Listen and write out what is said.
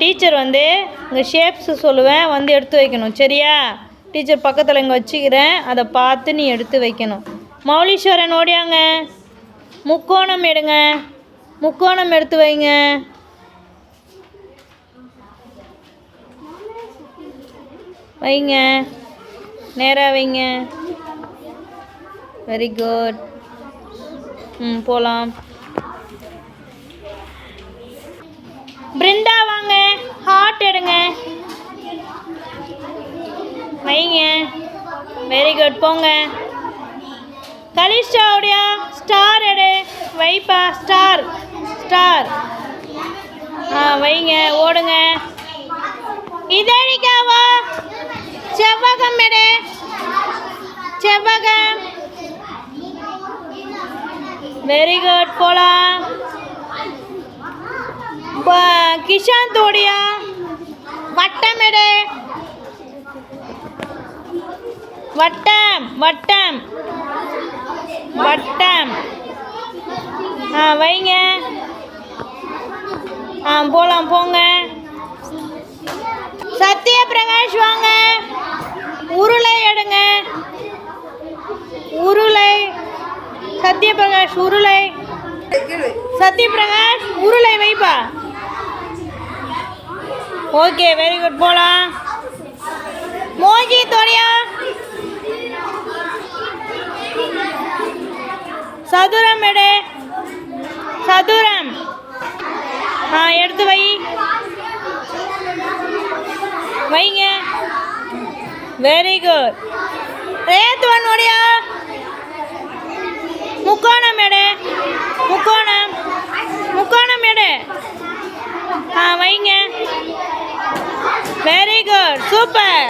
Teacher வந்து இங்கே shapes சொல்லுவேன் வந்து எடுத்து வைக்கணும். சரியா? டீச்சர் பக்கத்தில் இங்கே வச்சுக்கிறேன். அதை பார்த்து நீ எடுத்து வைக்கணும். மௌலீஸ்வரன் ஓடியாங்க. முக்கோணம் எடுங்க. முக்கோணம் எடுத்து வைங்க. வைங்க. நேராக வைங்க. வெரி குட் ம் போகலாம் பிருந்தா வாங்க ஹார்ட் எடுங்க வைங்க வெரி குட் போங்க. கலிஷ்டா ஓடியா ஸ்டார் எடு. வைப்பா. ஸ்டார் ஸ்டார் ஆ வைங்க. ஓடுங்க. இதழிக்காவா? செவ்வகம் எடு. செவ்வகம். வெரி குட் போலாம். கிஷாந்தோடியா வட்டம் எடு. வட்டம் வட்டம். வட்டம். ஆ வைங்க. ஆ போகலாம் போங்க. சத்ய பிரகாஷ் வாங்க. உருளை எடுங்க. உருளை. சத்யபிரகாஷ் உருளை. சத்யபிரகாஷ் உருளை வைப்பா. ஓகே வெரி குட் போலாம். மோஜி தோடியா சதுரம் எடு. சதுரம். ஆ எடுத்து வை. வைங்க. வெரி குட் ரேத்து ஓடியா முக்கோணம் எடு. முக்கோணம். முக்கோணம் எடு. ஆ வைங்க. Very good super